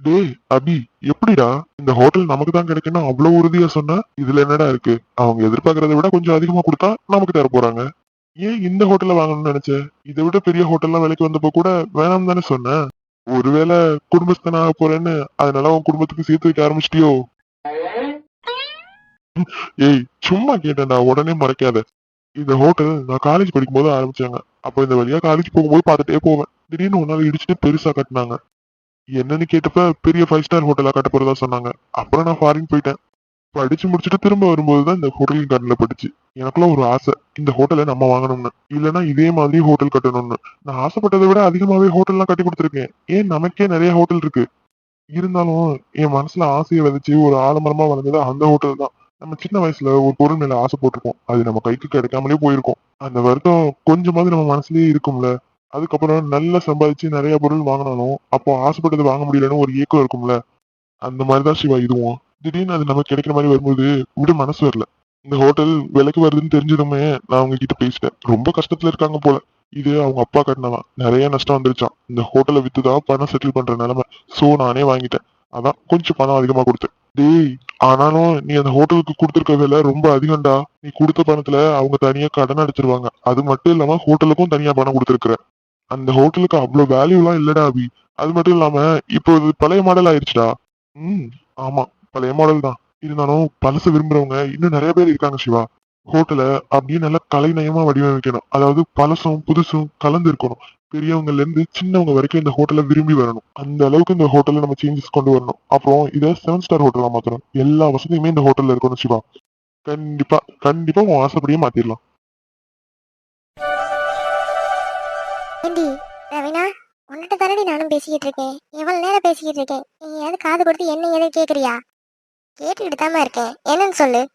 டேய் அபி எப்படிடா? இந்த ஹோட்டல் நமக்கு தான் கிடைக்குன்னு அவ்வளவு உறுதியா சொன்ன இதுல என்னடா இருக்கு? அவங்க எதிர்பார்க்கறத விட கொஞ்சம் அதிகமா கொடுத்தா நமக்கு தர போறாங்க. ஏன் இந்த ஹோட்டல்ல வாங்கணும்னு நினைச்ச? இதை விட பெரிய ஹோட்டல்லாம் விலைக்கு வந்தப்போ கூட வேணாம் தானே சொன்னேன் ஒருவேளை குடும்பஸ்தன் ஆக போறேன்னு அதனால உன் குடும்பத்துக்கு சேர்த்து வைக்க ஆரம்பிச்சிட்டியோ? ஏய் சும்மா கேட்டேன்டா உடனே மறைக்காத. இந்த ஹோட்டல் நான் காலேஜ் படிக்கும்போது ஆரம்பிச்சாங்க. அப்போ இந்த வழியா காலேஜ் போகும்போது பார்த்துட்டே போவேன். திடீர்னு ஒரு நாள் இடிச்சுட்டு பெருசா கட்டினாங்க. என்னன்னு கேட்டப்ப பெரிய ஃபைவ் ஸ்டார் ஹோட்டலா கட்ட போறதா சொன்னாங்க. அப்புறம் நான் ஃபாரின் போயிட்டேன். படிச்சு முடிச்சுட்டு திரும்ப வரும்போது தான் இந்த ஹோட்டல் கண்ணில் படிச்சு. எனக்குள்ள ஒரு ஆசை. இந்த ஹோட்டலை நம்ம வாங்கணும்னு. இல்லைன்னா இதே மாதிரி ஹோட்டல் கட்டணும்னு. நான் ஆசைப்பட்டதை விட அதிகமாவே ஹோட்டல்லாம் கட்டி கொடுத்துருக்கேன். ஏன் நமக்கே நிறைய ஹோட்டல் இருக்கு? இருந்தாலும் என் மனசுல ஆசையை விதைச்சு ஒரு ஆலமரமா வளர்ந்தது அந்த ஹோட்டல் தான். நம்ம சின்ன வயசுல ஒரு பொருள் மேல ஆசை போட்டிருக்கோம் அது நம்ம கைக்கு கிடைக்காமலே போயிருக்கும். அந்த வருத்தம் கொஞ்சமாவது நம்ம மனசுலயே இருக்கும்ல. அதுக்கப்புறம் நல்லா சம்பாதிச்சு நிறைய பொருள் வாங்கினாலும் அப்போ ஆசைப்பட்டது வாங்க முடியலன்னு ஒரு ஏக்கம் இருக்கும்ல. அந்த மாதிரிதான் சிவா இதுவும். திடீர்னு அது நமக்கு கிடைக்கிற மாதிரி வரும்போது விட மனசு வரல. இந்த ஹோட்டல் விலைக்கு வருதுன்னு தெரிஞ்சதுமே நான் அவங்க கிட்ட பேசிட்டேன். ரொம்ப கஷ்டத்துல இருக்காங்க போல. இது அவங்க அப்பா கட்டினதான். நிறைய நஷ்டம் வந்துருச்சான் இந்த ஹோட்டலை வித்துதான் பணம் செட்டில் பண்ற நிலைமை. சோ நானே வாங்கிட்டேன். அதான் கொஞ்சம் பணம் அதிகமா கொடுத்தேன். டேய் ஆனாலும் நீ அந்த ஹோட்டலுக்கு கொடுத்துருக்க விலை ரொம்ப அதிகம்டா. நீ கொடுத்த பணத்துல அவங்க தனியா கடன் அடிச்சிருவாங்க. அது மட்டும் இல்லாம ஹோட்டலுக்கும் தனியா பணம் கொடுத்துருக்குற. அந்த ஹோட்டலுக்கு அவ்வளோ வேல்யூலாம் இல்லடா அபி. அது மட்டும் இல்லாம இப்போ இது பழைய மாடல் ஆயிடுச்சுடா. ம் ஆமா. பழைய மாடல் தான். இருந்தாலும் பழச விரும்புறவங்க இன்னும் நிறைய பேர் இருக்காங்க சிவா. ஹோட்டலை அப்படியே நல்லா கலைநயமா வடிவமைக்கணும். அதாவது பழசும் புதுசும் கலந்து இருக்கணும். பெரியவங்கல இருந்து சின்னவங்க வரைக்கும் இந்த ஹோட்டலை விரும்பி வரணும். அந்த அளவுக்கு இந்த ஹோட்டல்ல நம்ம சேஞ்சஸ் கொண்டு வரணும். அப்புறம் இதை செவன் ஸ்டார் ஹோட்டலா மாத்தணும். எல்லா வசதியுமே இந்த ஹோட்டல்ல இருக்கணும் சிவா. கண்டிப்பா கண்டிப்பா உன் ஆசைப்படியே மாத்திரலாம். ஏண்டி? ரவினா உன்கிட்ட தானடி நானும் பேசிக்கிட்டு இருக்கேன். எவ்வளவு நேரம் பேசிக்கிட்டு இருக்கேன்? நீ ஏதாவது காது கொடுத்து என்ன ஏதாவது கேக்குறியா? கேட்டுக்கிட்டு தாமா இருக்கேன். என்னன்னு சொல்லு?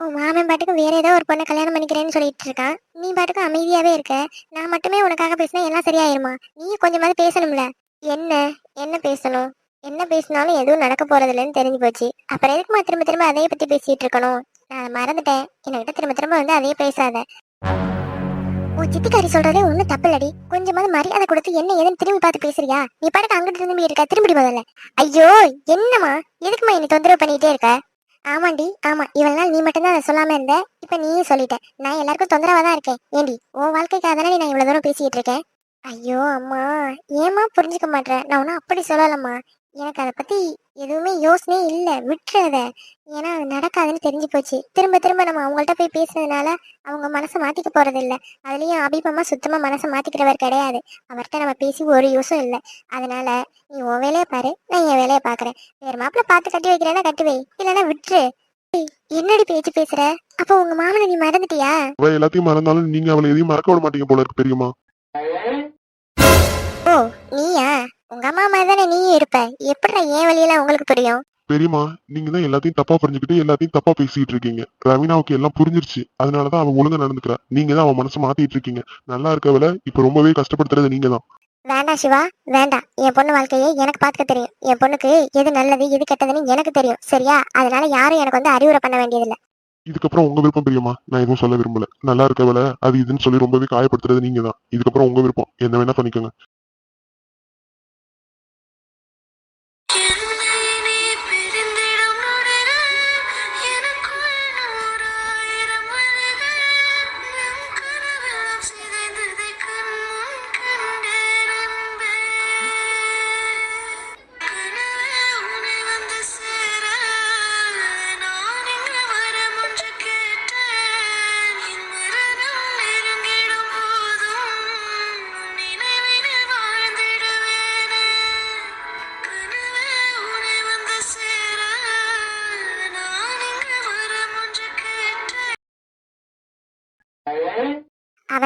உன் மாமன் பாட்டுக்கு வேற ஏதோ ஒரு பொண்ணை கல்யாணம் பண்ணிக்கிறேன்னு சொல்லிட்டு இருக்கான். நீ பாட்டுக்கு அமைதியாவே இருக்க. நான் மட்டுமே உனக்காக பேசினா எல்லாம் சரியாயிருமா? நீ கொஞ்சமாவது பேசணும்ல. என்ன? என்ன பேசணும்? என்ன பேசினாலும் எதுவும் நடக்க போறது தெரிஞ்சு போச்சு. அப்புறம் எதுக்குமா திரும்ப திரும்ப அதையே பத்தி பேசிட்டு இருக்கணும்? நான் மறந்துட்டேன். என்கிட்ட திரும்ப திரும்ப வந்து அதையே பேசாத. உன் சித்திக்காரி சொல்றதே ஒண்ணு தப்பில்லடி. கொஞ்சமாவது மரியாதை கொடுத்து என்ன ஏதுன்னு திரும்பி பார்த்து பேசுறியா? நீ பாட்டு அங்கிட்டு திரும்பி இருக்க திரும்பி முதல்ல. ஐயோ என்னம்மா? எதுக்குமா என்னை தொந்தரவு பண்ணிட்டே இருக்க? ஆமாண்டி ஆமா. இவள் நாள் நீ மட்டும்தான் அதை சொல்லாம இருந்த. இப்ப நீயும் சொல்லிட்ட. நான் எல்லாருக்கும் தொந்தரவா தான் இருக்கேன். ஏண்டி உன் வாழ்க்கைக்காக தானே நான் இவ்வளவு தூரம் பேசிட்டு இருக்கேன்? ஐயோ அம்மா. ஏமா புரிஞ்சுக்க மாட்டேன் நான் ஒன்றும் அப்படி சொல்லலம்மா. எனக்கு அதை பத்தி எதுவுமே யோசனையே இல்லை. விட்டுறத. ஏன்னா அது நடக்காதுன்னு தெரிஞ்சு போச்சு. திரும்ப திரும்ப நம்ம அவங்கள்ட்ட போய் பேசுனதுனால அவங்க மனசை மாத்திக்க போறது இல்ல அதுலயும் அபிபமா சுத்தமா மனசை மாத்திக்கிறவர் கிடையாது. அவர்கிட்ட நம்ம பேசி ஒரு யூஸும் இல்லை. அதனால நீ உன் வேலையை பாரு. நான் என் வேலையை பாக்குறேன். வேற மாப்பிள்ள பார்த்து கட்டி வைக்கிறேன்னா கட்டி வை இல்லைன்னா விட்டுரு. என்னடி பேச்சு பேசுற? அப்போ உங்க மாமனை நீ மறந்துட்டியா? அவ எல்லாத்தையும் மறந்தாலும் நீங்க அவளை எதையும் மறக்க விட மாட்டீங்க போல இருக்கு பெரியம்மா. ஓ நீயா? உங்க அம்மா மாதிரி தானே நீயும் இருப்ப? எப்படிடா என் வழியெல்லாம் உங்களுக்கு புரியும்? பெரியம்மா நீங்க தான் எல்லாத்தையும் தப்பா புரிஞ்சுக்கிட்டு எல்லாத்தையும் தப்பா பேசிட்டு இருக்கீங்க. ரவீனாவுக்கு எல்லாம் புரிஞ்சிருச்சு. அதனாலதான் அவ ஒழுங்கா நடந்துக்கிறா. நீங்க தான் அவன் மனசு மாத்திட்டு இருக்கீங்க. நல்லா இருக்கவள இப்ப ரொம்பவே கஷ்டப்படுத்துறது நீங்க தான். வேண்டாம் சிவா வேண்டாம். என் பொண்ணு வாழ்க்கையை எனக்கு பார்த்துக்க தெரியும். என் பொண்ணுக்கு எது நல்லது எது கெட்டதுன்னு எனக்கு தெரியும். சரியா? அதனால யாரும் எனக்கு வந்து அறிவுரை பண்ண வேண்டியதில்லை. இதுக்கப்புறம் உங்க விருப்பம் பெரியம்மா. நான் எதுவும் சொல்ல விரும்பல. நல்லா இருக்கவள அது இதுன்னு சொல்லி ரொம்பவே காயப்படுத்துறது நீங்க தான். இதுக்கப்புறம் உங்க விருப்பம். என்ன வேணா பண்ணிக்கோங்க.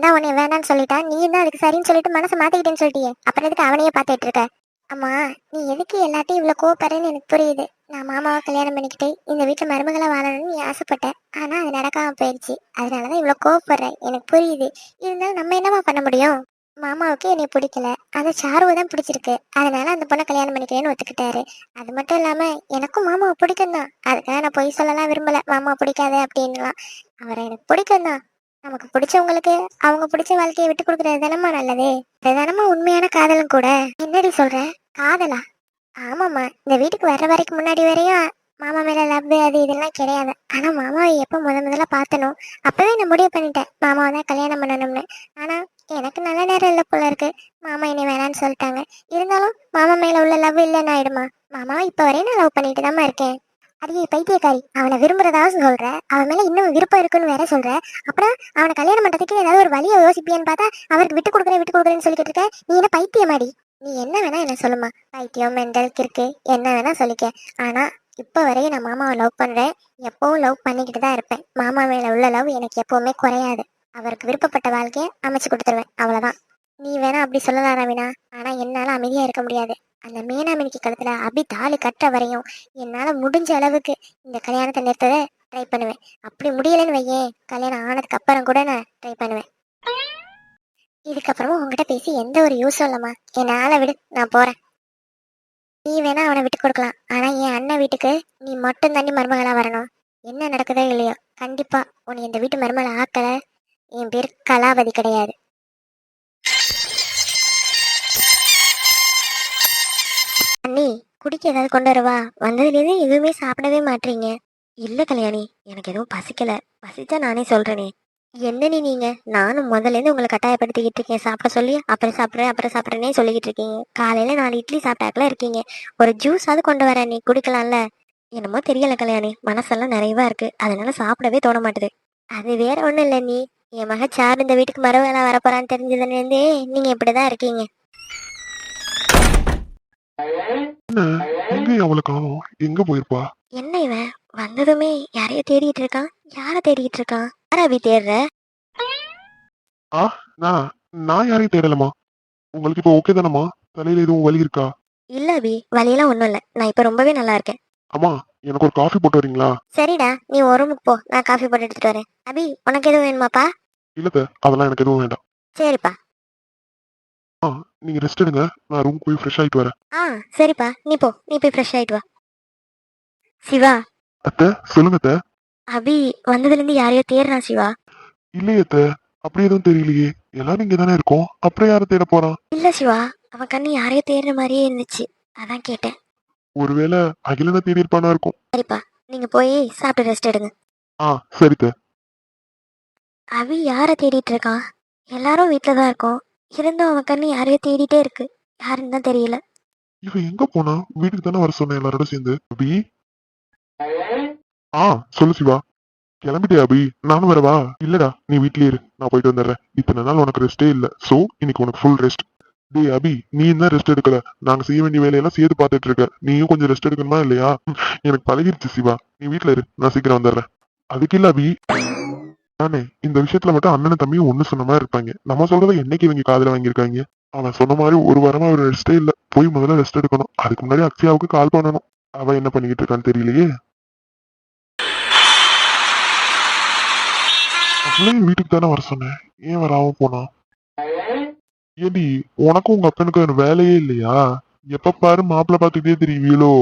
அவன் தான் உன்னை வேணாம்னு சொல்லிட்டான் நீ தான் அதுக்கு சரின்னு சொல்லிட்டு மனசை மாத்திக்கிட்டேன்னு சொல்லிட்டியே. அப்புறம் எதுக்கு அவனையே பார்த்துட்டு இருக்க? அம்மா நீ எதுக்கு எல்லாத்தையும் இவ்வளோ கோவப்படுறேன்னு எனக்கு புரியுது. நான் மாமாவை கல்யாணம் பண்ணிக்கிட்டு இந்த வீட்டில் மருமகளை வாழணும்னு நீ ஆசைப்பட்டேன் ஆனால் அது நடக்காமல் போயிடுச்சு அதனால தான் இவ்வளோ கோவப்படுறேன் எனக்கு புரியுது. இருந்தாலும் நம்ம என்னம்மா பண்ண முடியும்? மாமாவுக்கு என்னை பிடிக்கல. அந்த சாருவை தான் பிடிச்சிருக்கு. அதனால அந்த பொண்ணை கல்யாணம் பண்ணிக்கிறேன்னு ஒத்துக்கிட்டாரு. அது மட்டும் இல்லாமல் எனக்கும் மாமாவை பிடிக்கும் தான் அதுக்காக நான் பொய் சொல்லலாம் விரும்பலை. மாமா பிடிக்காது அப்படின்லாம் அவரை எனக்கு பிடிக்கும் தான் நமக்கு பிடிச்சவங்களுக்கு அவங்க பிடிச்ச வாழ்க்கையை விட்டு கொடுக்கறது தானம்மா நல்லது? இது உண்மையான காதலும் கூட. என்னடி சொல்ற? காதலா? ஆமாம்மா. இந்த வீட்டுக்கு வர்ற வரைக்கும் முன்னாடி வரையும் மாமா மேல லவ் அது இதெல்லாம் கிடையாது. ஆனா மாமாவை எப்போ முத முதல்ல பார்த்தனும் அப்பவே நான் முடிவு பண்ணிட்டேன். மாமாவை தான் கல்யாணம் பண்ணணும்னு. ஆனா எனக்கு நல்ல நேரம் இல்லை போல இருக்கு. மாமா என்னை வேணான்னு சொல்லிட்டாங்க. இருந்தாலும் மாமா மேல உள்ள லவ் இல்லைன்னு ஆயிடுமா? மாமாவை இப்போ வரையும் நான் லவ் பண்ணிட்டு தான் இருக்கேன். அடியே பைத்தியக்காரி. அவனை விரும்புறதா சொல்ற? அவன் மேல இன்னும் விருப்பம் இருக்குன்னு வேற சொல்ற? அப்புறம் அவனை கல்யாணம் பண்றதுக்கு ஏதாவது ஒரு வழியை யோசிப்பியான்னு பார்த்தா அவருக்கு விட்டு கொடுக்குறேன் விட்டு கொடுக்குறேன்னு சொல்லிட்டு இருக்க நீ என்ன பைத்தியமாடி? நீ என்ன வேணா என்ன சொல்லுமா? பைத்தியம் மெண்டல் கிறுக்கு என்ன வேணா சொல்லிக்க. ஆனா இப்போ வரையும் நான் மாமாவை லவ் பண்றேன். எப்பவும் லவ் பண்ணிக்கிட்டு தான் இருப்பேன். மாமா மேல உள்ள லவ் எனக்கு எப்பவுமே குறையாது. அவருக்கு விருப்பப்பட்ட வாழ்க்கையை அமைச்சு கொடுத்துருவேன். அவ்வளவுதான். நீ வேணா அப்படி சொல்லலாம் ரவினா ஆனா என்னால அமைதியா இருக்க முடியாது. அந்த மீனாமினிக்கு கழுத்துல அபி தாலி கட்டுற வரையும் என்னால் முடிஞ்ச அளவுக்கு இந்த கல்யாணத்தை நிறுத்தத ட்ரை பண்ணுவேன். அப்படி முடியலைன்னு வையேன். கல்யாணம் ஆனதுக்கு அப்புறம் கூட நான் ட்ரை பண்ணுவேன். இதுக்கப்புறமும் உங்ககிட்ட பேசி எந்த ஒரு யூஸும் இல்லைம்மா. என்னால் விடு நான் போகிறேன் நீ வேணா அவனை விட்டு கொடுக்கலாம். ஆனால் என் அண்ணன் வீட்டுக்கு நீ மட்டும் தண்ணி மருமகளாக வரணும். என்ன நடக்குதோ இல்லையோ கண்டிப்பாக உன்னை இந்த வீட்டு மருமகளை ஆக்கலை. என் பேர் கலாபதி கிடையாது. பண்ணி குடிக்க ஏதாவது கொண்டு வரவா? வந்ததுலேருந்து எதுவுமே சாப்பிடவே மாட்டீங்க இல்லை கல்யாணி எனக்கு எதுவும் பசிக்கல. பசிச்சா நானே சொல்கிறேனே என்னன்னு நீங்கள் நானும் முதல்லேருந்து உங்களை கட்டாயப்படுத்திக்கிட்டு இருக்கேன். சாப்பிட சொல்லி அப்புறம் சாப்பிட்றேன் அப்புறம் சாப்பிட்றேனே சொல்லிக்கிட்டு இருக்கீங்க. காலையில் நாலு இட்லி சாப்பிட்டாக்கெல்லாம் இருக்கீங்க. ஒரு ஜூஸாவது கொண்டு வர நீ குடிக்கலாம்ல? என்னமோ தெரியல கல்யாணி. மனசெல்லாம் நிறைவா இருக்கு. அதனால சாப்பிடவே தோண மாட்டுது. அது வேற ஒன்றும் இல்லை நீ என் மக சார் இந்த வீட்டுக்கு மறுவேளை வரப்போறான்னு தெரிஞ்சதுலேருந்தே நீங்கள் இப்படி தான் இருக்கீங்க. எங்க அவளை காணோம் எங்க போயிருப்பா? என்ன இவன்? வந்ததுமே யாரையோ தேடிட்டு இருக்கான். யார தேடிட்டு இருக்கான்? யார அபி தேடுற? நான் நான் யாரையும் தேடலமா உங்களுக்கு இப்போ ஓகே தானம்மா? தலையில எதுவும் வலி இருக்கா? இல்ல அபி வழியெல்லாம் ஒண்ணும் இல்ல. நான் இப்ப ரொம்பவே நல்லா இருக்கேன். அம்மா எனக்கு ஒரு காஃபி போட்டு வரீங்களா? சரிடா நீ ஒரு ரூமுக்கு போ. நான் காஃபி போட்டு எடுத்துட்டு வரேன். அபி உனக்கு எதுவும் வேணுமாப்பா? இல்லத்த அதெல்லாம் எனக்கு எதுவும் வேண்டாம். சரிப்பா. ஆ நீங்க ரெஸ்ட் எடுங்க. நான் ரூம் போய் ஃப்ரெஷ் ஆயிட்டு வரேன். ஆ சரிப்பா. நீ போ. நீ போய் ஃப்ரெஷ் ஆயிட்டு வா. சிவா. அத்தை சொல்லுங்க அத்தை. அபி வந்ததுல இருந்து யாரையோ தேடுறான் சிவா. இல்லையே அத்தை. அப்படி எதுவும் தெரியலையே. எல்லாரும் இங்க தானே இருக்கோம். அப்புறம் யாரை தேட போறான்? இல்ல சிவா. அவன் கண்ணு யாரையோ தேடுற மாதிரியே இருந்துச்சு. அதான் கேட்டேன். ஒருவேளை அகிலனை தேடி இருப்பானா இருக்கும். சரிப்பா. நீங்க போய் சாப்பிட்டு ரெஸ்ட் எடுங்க. ஆ சரி அத்தை. அபி யாரை தேடிட்டு இருக்கான்? எல்லாரும் வீட்டில் தான் இருக்கோம். இருந்தும் அவன் கண்ணு யாரையோ தேடிட்டே இருக்கு. யாருன்னு தான் தெரியல. இவன் எங்க போனா? வீட்டுக்கு தானே வர சொன்னேன் எல்லாரோட சேர்ந்து. அபி? ஆ சொல்லு சிவா. கிளம்பிட்டியா அபி? நானும் வரவா இல்லடா நீ வீட்லயே இரு. நான் போயிட்டு வந்துடுறேன். இத்தனை நாள் உனக்கு ரெஸ்டே இல்ல. சோ இன்னைக்கு உனக்கு ஃபுல் ரெஸ்ட் டேய் அபி நீ தான் ரெஸ்ட் எடுக்கல? நாங்க செய்ய வேண்டிய வேலையெல்லாம் சேர்த்து பார்த்துட்டு இருக்க. நீயும் கொஞ்சம் ரெஸ்ட் எடுக்கணுமா இல்லையா? எனக்கு பழகிருச்சு சிவா. நீ வீட்ல இரு. நான் சீக்கிரம் வந்துடுறேன். அதுக்கு இல்ல அபி. நானே இந்த விஷயத்துல மட்டும் அண்ணன் தம்பியும் ஒண்ணு சொன்ன மாதிரி இருப்பாங்க. நம்ம சொல்றதை என்னைக்கு இவங்க காதல வாங்கியிருக்காங்க? அவன் சொன்ன மாதிரி ஒரு வாரமா அவர் ரெஸ்டே இல்ல. போய் முதல்ல ரெஸ்ட் எடுக்கணும். அதுக்கு முன்னாடி அக்ஷயாவுக்கு கால் பண்ணணும். அவ என்ன பண்ணிக்கிட்டு இருக்கான்னு தெரியலையே. அவளையும் வீட்டுக்கு தானே வர சொன்னேன். ஏன் வராம போனா? ஏடி உனக்கும் உங்க அப்பனுக்கு ஒரு வேலையே இல்லையா? எப்ப பாரு மாப்பிள்ள பார்த்துக்கிட்டே தெரியுவீளோ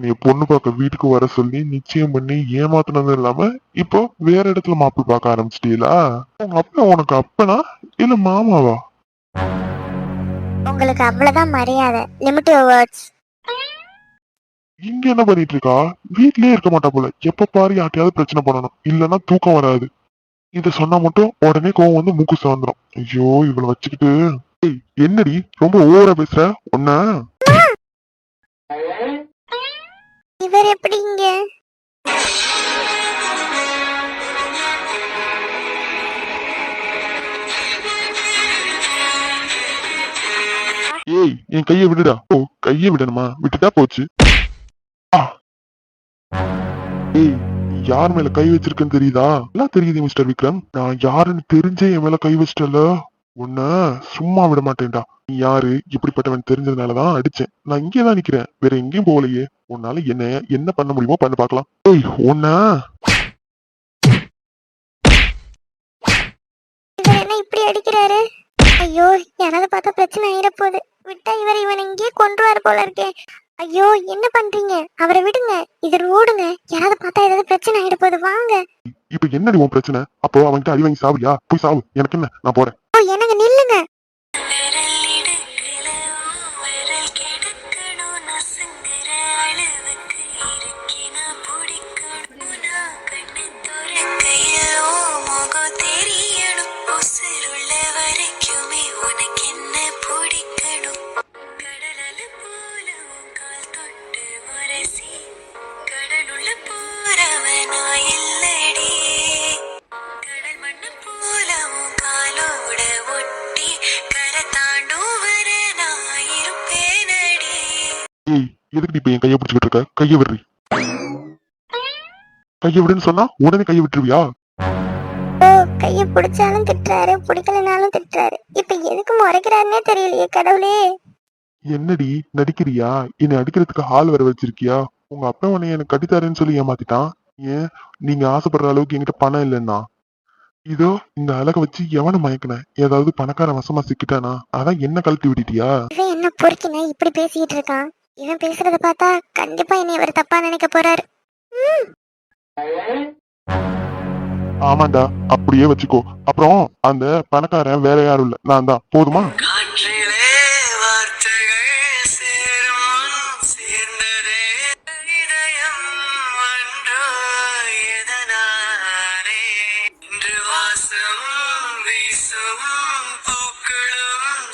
நீ பொண்ணு பார்க்க வீட்டுக்கு வர சொல்லி நிச்சயம் பண்ணி ஏமாத்துனதும் இல்லாம இப்போ வேற இடத்துல மாப்பிள்ளை பார்க்க ஆரம்பிச்சிட்டீங்களா? உங்க அப்பா உனக்கு அப்பனா இல்ல மாமாவா? உங்களுக்கு அவ்வளவுதான் மரியாதை. லிமிட் வேர்ட்ஸ் இங்க என்ன பண்ணிட்டு இருக்கா? வீட்லயே இருக்க மாட்டா போல. எப்ப பாரு யார்ட்டையாவது பிரச்சனை பண்ணணும். இல்லன்னா தூக்கம் வராது. இத சொன்னா மட்டும் உடனே கோவம் வந்து மூக்கு சாந்துரும் ஐயோ இவளை வச்சுக்கிட்டு. என்னடி? ரொம்ப ஓவரா பேசுற? ஒன்ன இவர் எப்படிங்க? ஏய் என் கையை விடுடா. ஓ கையை விடணுமா? விட்டுட்டா போச்சு. ஏய் யார் மேல கை வச்சிருக்கேன்னு தெரியுதா? எல்லாம் தெரியுது மிஸ்டர் விக்ரம். நான் யாருன்னு தெரிஞ்சே என் மேல கை வச்சிட்டல. உன்ன சும்மா விட மாட்டேன்டா. நீ யாரு? இப்படிப்பட்டவன் தெரிஞ்சதுனாலதான் அடிச்சேன். நான் இங்கே தான் நிக்கிறேன். வேற எங்கேயும் போகலையே. உன்னால என்ன என்ன பண்ண முடியுமோ பண்ண பார்க்கலாம். ஏய் என்ன இப்படி அடிக்கிறாரு? ஐயோ யாராவது பார்த்தா பிரச்சனை ஆயிட போகுது. விட்டா இவர் இவன் இங்கேயே கொன்றுவார் போல இருக்கே. ஐயோ என்ன பண்றீங்க? அவரை விடுங்க. இது ரோடுங்க யாராவது பார்த்தா ஏதாவது பிரச்சனை ஆயிட போகுது. வாங்க. இப்ப என்னடி உன் பிரச்சனை? அப்போ அவன்கிட்ட அடி வாங்கி சாவியா போய் சாவு. எனக்கு என்ன? நான் போறேன். ஓ எனக்கு இப்ப என் கையை பிடிச்சிக்கிட்டு இருக்க? கையை விடுறி. கையை விடுன்னு சொன்னா உடனே கையை விட்டுருவியா? கைய பிடிச்சாலும் திட்டுறாரு பிடிக்கலனாலும் திட்டுறாரு. இப்ப எதுக்கு முறைக்கிறாருன்னே தெரியலையே கடவுளே. என்னடி நடிக்கிறியா? என்னை அடிக்கிறதுக்கு ஆள் வர வச்சிருக்கியா? உங்க அப்பா உன்னை எனக்கு கட்டித்தாரேன்னு சொல்லி ஏமாத்திட்டான். ஏன்? நீங்க ஆசைப்படுற அளவுக்கு என்கிட்ட பணம் இல்லைன்னா? இதோ இந்த அழகை வச்சு எவனை மயக்கினேன் ஏதாவது பணக்காரன் வசமா சிக்கிட்டானா? அதான் என்ன கழட்டி விட்டுட்டியா? இவன் என்ன பொறுக்கின? இப்படி பேசிக்கிட்டு இருக்கான். இவன் பேசுறத பார்த்தா கண்டிப்பா என்னை இவர் தப்பா நினைக்க போறாரு. ஆமாண்டா அப்படியே வச்சுக்கோ. அப்புறம் அந்த பணக்காரன் வேற யாரும் இல்ல. நான் தான் போதுமா? காற்றிலே வார்த்தைகள் சேரும் சேர்ந்ததே இதயம் ஒன்றோ எதனாலே? இன்று வாசம் பூக்களும்